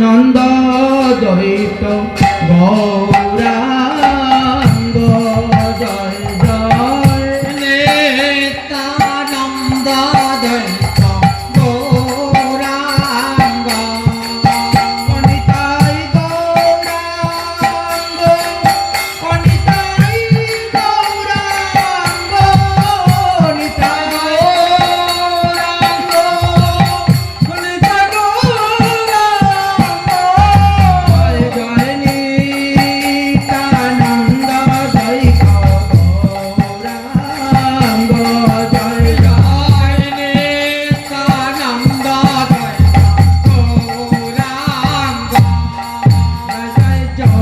নন্দ দহিত গৌরা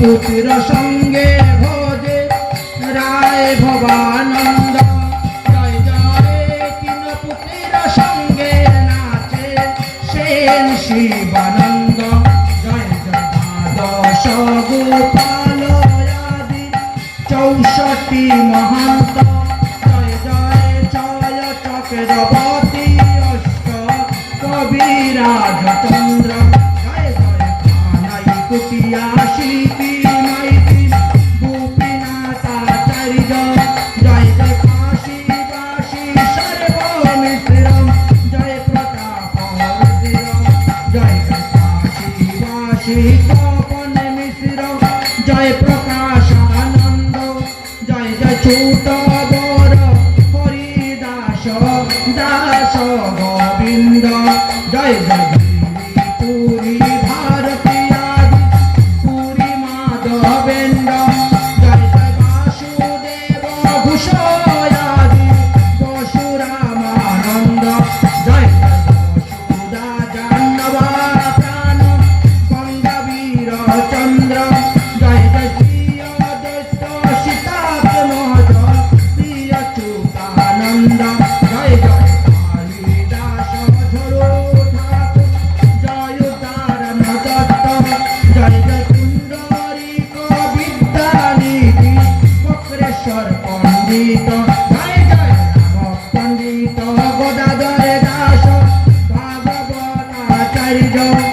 পুত্র সঙ্গে ভোজে, রায় ভবানন্দ, জয় জয় কিন পুত্র সঙ্গে নাচে, সেন শিবানন্দ, জয় দশ গোপাল আদি চৌষট্টি মহন্ত, জয় জয় চয় চক্রবর্ত। রাজতন্দ্র জয় জয় কানাই কুটিয়া শিল্পী মাইতি গোপীনাথা চারিজ জয় জয় কাশী বাসী সর্ব মিশ্র জয় প্রতাপ জয় জয় কাশী বাসী। Go.